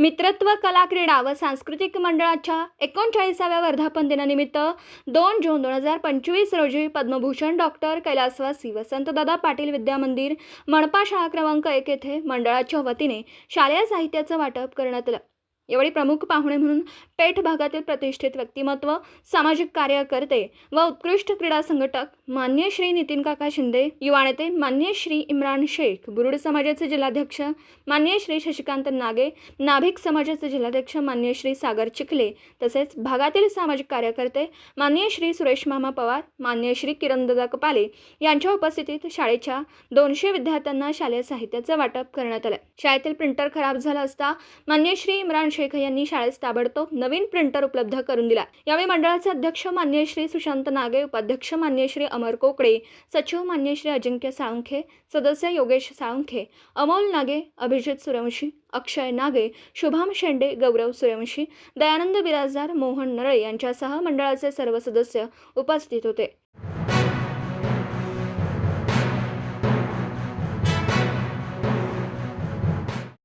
मित्रत्व कला क्रीडा व सांस्कृतिक मंडळाच्या एकोणचाळीसाव्या वर्धापन दिनानिमित्त दोन जून दोन हजार पंचवीस रोजी पद्मभूषण डॉक्टर कैलासवासी वसंतदादा पाटील विद्यामंदिर मनपा शाळा क्रमांक एक येथे मंडळाच्या वतीने शालेय साहित्याचं वाटप करण्यात आलं. यावेळी प्रमुख पाहुणे म्हणून पेठ भागातील प्रतिष्ठित व्यक्तिमत्व सामाजिक कार्यकर्ते व उत्कृष्ट क्रीडा संघटक मान्य श्री नितीन काका शिंदे युवा नेते मान्य श्री इम्रान शेख बुरुड समाजाचे जिल्हाध्यक्ष मान्य श्री शशिकांत नागे नाभिक समाजाचे जिल्हाध्यक्ष मान्य श्री सागर चिखले तसेच भागातील सामाजिक कार्यकर्ते मान्य श्री सुरेश मामा पवार मान्य श्री किरणदादा कपाले यांच्या उपस्थितीत शाळेच्या दोनशे विद्यार्थ्यांना शालेय साहित्याचं वाटप करण्यात आलं. शाळेतील प्रिंटर खराब झाला असता मान्य श्री इम्रान शेख शेख यांनी शाळेत ताबडतोब नवीन प्रिंटर उपलब्ध करून दिला. यावेळी मंडळाचे अध्यक्ष मान्य श्री सुशांत नागे उपाध्यक्ष मान्य श्री अमर कोकडे सचिव मान्य श्री अजिंक्य साळुंखे सदस्य योगेश साळुंखे अमोल नागे अभिजित सूर्यवंशी अक्षय नागे शुभम शेंडे गौरव सूर्यवंशी दयानंद बिराजदार मोहन नरळे यांच्यासह मंडळाचे सर्व सदस्य उपस्थित होते.